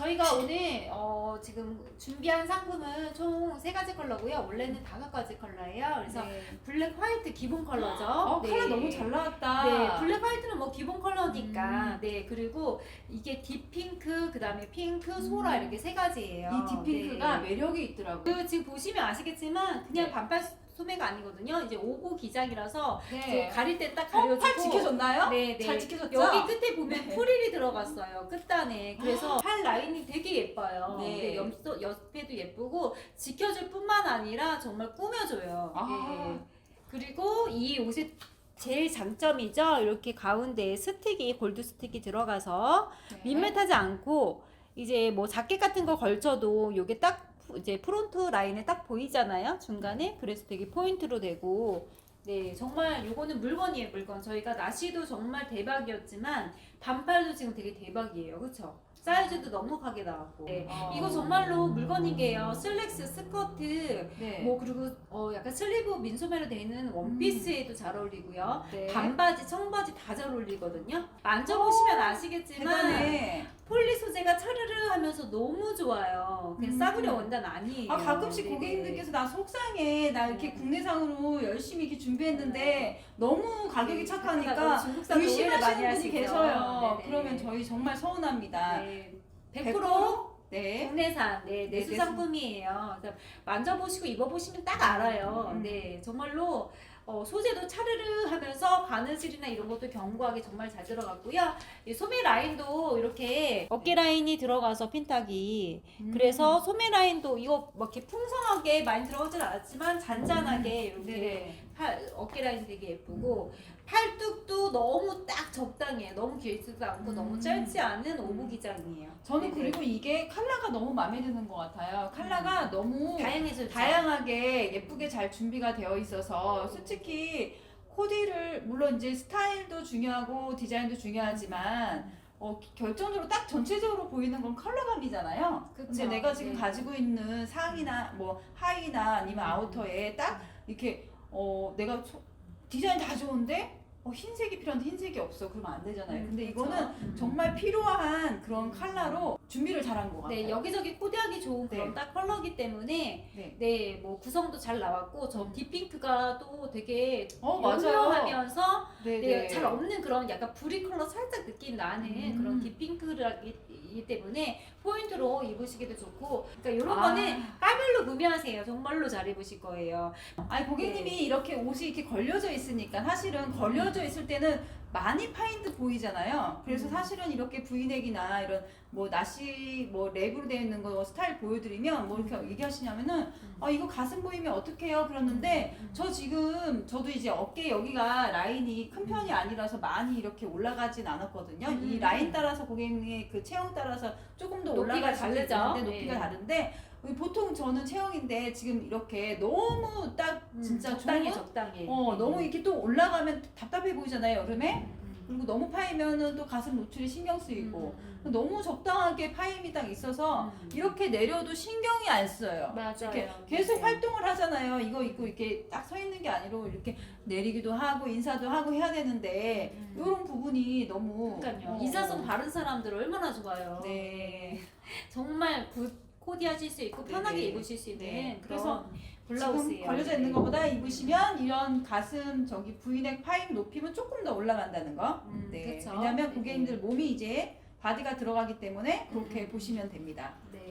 저희가 오늘 어, 지금 준비한 상품은 총 세 가지 컬러고요. 원래는 다섯 가지 컬러예요. 그래서 네. 블랙 화이트 기본 컬러죠. 어, 네. 컬러 너무 잘 나왔다. 네, 블랙 화이트는 뭐 기본 음. 컬러니까. 네, 그리고 이게 딥핑크, 그다음에 핑크, 소라 음. 이렇게 세 가지예요. 이 딥핑크가 네. 매력이 있더라고요. 그 지금 보시면 아시겠지만 그냥 네. 반팔 소매가 아니거든요. 이제 오고 기장이라서 이제 네. 가릴 때딱 어, 가려지고 팔 지켜졌나요? 네, 네. 잘 지켜졌죠? 여기 끝에 보면 네. 프릴이 들어갔어요. 끝단에. 그래서 팔 라인이 되게 예뻐요. 네. 네. 옆도, 옆에도 예쁘고 지켜줄 뿐만 아니라 정말 꾸며줘요. 아. 네. 그리고 이 옷의 제일 장점이죠. 이렇게 가운데에 스틱이 골드 스틱이 들어가서 네. 밋밋하지 않고 이제 뭐 자켓 같은 거 걸쳐도 요게 딱 이제 프론트 라인에 딱 보이잖아요 중간에. 그래서 되게 포인트로 되고. 네 정말 요거는 물건이에요 물건. 저희가 나시도 정말 대박이었지만 반팔도 지금 되게 대박이에요 그쵸? 사이즈도 넉넉하게 나왔고. 네. 어. 이거 정말로 물건인 게요. 슬랙스 스커트 네. 뭐 그리고 어 약간 슬리브 민소매로 되어 있는 원피스에도 잘 어울리고요. 네. 반바지 청바지 다 잘 어울리거든요. 만져보시면 아시겠지만 대단해. 폴리 소재가 차르르 하면서 너무 좋아요. 그냥 음. 싸구려 원단 아니에요. 아 가끔씩 네네. 고객님들께서 나 속상해 나 이렇게 네. 국내상으로 열심히 이렇게 준비했는데 너무 가격이 네, 착하니까 중국산 의심하시는 분이. 계셔요. 네네. 그러면 저희 정말 서운합니다. 네. 100% 100% 네. 국내산 네, 네, 내수 내수. 상품이에요. 그래서 만져보시고 입어보시면 딱 알아요. 음. 네, 정말로 어, 소재도 차르르 하면서 바느질이나 이런 것도 견고하게 정말 잘 들어갔고요. 이 소매 라인도 이렇게 어깨 라인이 들어가서 핀딱이 음. 그래서 소매 라인도 이거 막 이렇게 풍성하게 많이 들어가진 않았지만 잔잔하게 이렇게 네. 팔, 어깨 라인 되게 예쁘고 팔뚝 도 너무 딱 적당해요. 너무 길지도 않고 음. 너무 짧지 않은 오브 기장이에요. 저는 네네. 그리고 이게 컬러가 너무 마음에 드는 것 같아요. 컬러가 너무 다양해졌죠. 다양하게 예쁘게 잘 준비가 되어 있어서 솔직히 코디를 물론 이제 스타일도 중요하고 디자인도 중요하지만 어, 결정적으로 딱 전체적으로 보이는 건 컬러감이잖아요. 그쵸. 근데 내가 지금 네. 가지고 있는 상의나 뭐 하의나 아니면 아우터에 딱 이렇게 어 내가 소- 디자인 다 좋은데 어, 흰색이 필요한데 흰색이 없어 그러면 안 되잖아요. 근데 그쵸. 이거는 음. 정말 필요한 그런 컬러로 준비를 잘한 것 같아요. 네, 여기저기 코디하기 좋은 그런 네. 딱 컬러기 때문에 네. 네, 뭐 구성도 잘 나왔고 저 딥핑크가 또 되게 어 맞아요. 연묘하면서 네, 네, 잘 없는 그런 약간 브릭 컬러 살짝 느낌 나는 음. 그런 딥핑크이기 때문에 포인트로 입으시기도 좋고 그러니까 이런 아. 거는 까별로 구매하세요. 정말로 잘 입으실 거예요. 아니 고객님이 네. 이렇게 옷이 이렇게 걸려져 있으니까 사실은 걸려져 있을 때는 많이 파인드 보이잖아요. 그래서 음. 사실은 이렇게 브이넥이나 이런 뭐 나시 뭐 랩으로 되어 있는 거 스타일 보여드리면 뭐 이렇게 얘기하시냐면은 아 이거 가슴 보이면 어떡해요 그러는데 저 지금 저도 이제 어깨 여기가 라인이 큰 편이 아니라서 많이 이렇게 올라가진 않았거든요. 음. 이 라인 따라서 고객님의 그 체형 따라서 조금 더 높이가 수도 다르죠. 높이가 네. 다른데 보통 저는 체형인데 지금 이렇게 너무 딱 진짜 음, 적당히 좋은 적당히. 어 너무 이렇게 또 올라가면 답답해 보이잖아요 여름에 음, 그리고 너무 파이면은 또 가슴 노출이 신경 쓰이고 음, 음. 너무 적당하게 파임이 딱 있어서 음. 이렇게 내려도 신경이 안 쓰여요. 맞아요. 이렇게 계속 네. 활동을 하잖아요. 이거 입고 이렇게 딱 서 있는 게 아니고 이렇게 내리기도 하고 인사도 하고 해야 되는데 음. 이런 부분이 너무 그러니까요. 어, 이사성 바른 사람들 얼마나 좋아요. 네. 정말 굿 코디하실 수 있고 편하게 네네. 입으실 수 있는 네. 그래서 지금 블라우스예요. 걸려져 있는 것보다 입으시면 이런 가슴 저기 V넥 파임 높이면 조금 더 올라간다는 거. 음, 네. 그쵸. 왜냐하면 네네. 고객님들 몸이 이제 바디가 들어가기 때문에 그렇게 음. 보시면 됩니다. 네.